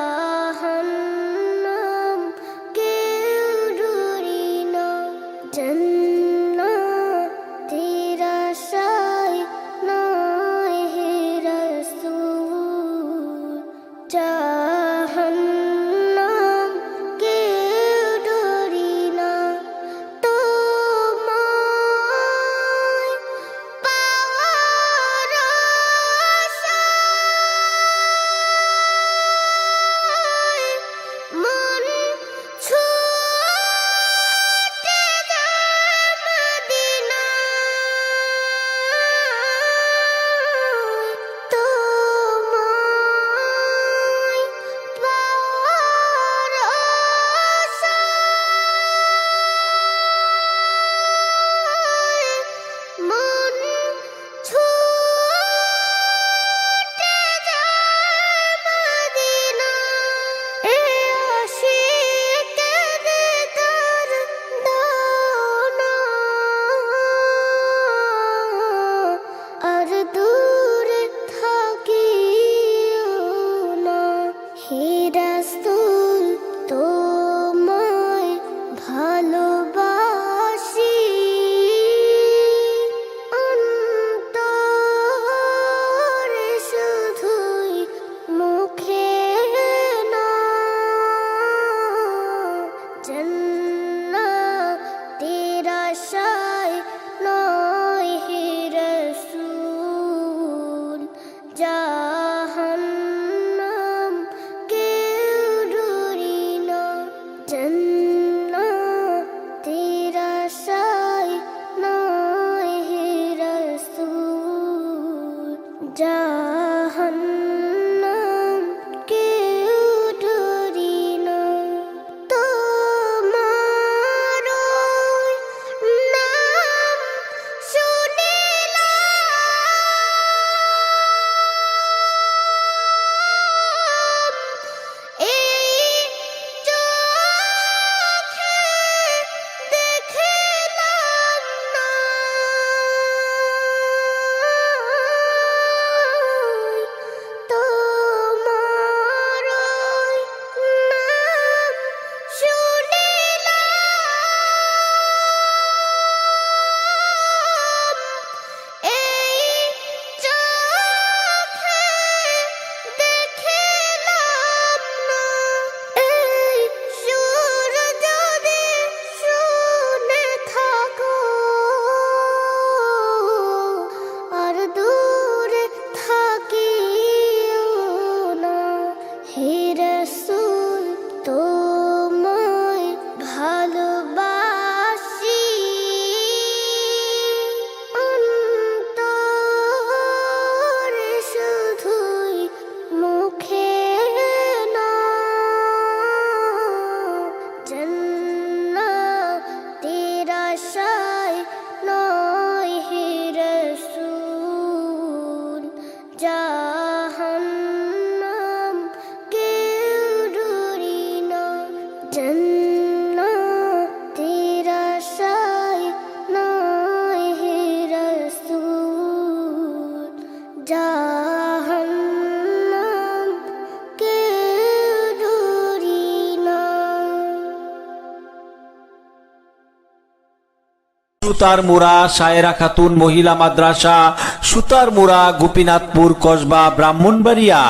Allah রসুল তোমায় ভালোবাসি। অন্তরে শুধুই মুখে না জন্নাতের আশায় নয় হে রসুল জাহান্নাম সুতার মুরা সায়রা খাতুন মহিলা মাদ্রাসা সুতার মুরা গোপীনাথপুর কসবা ব্রাহ্মণবাড়িয়া।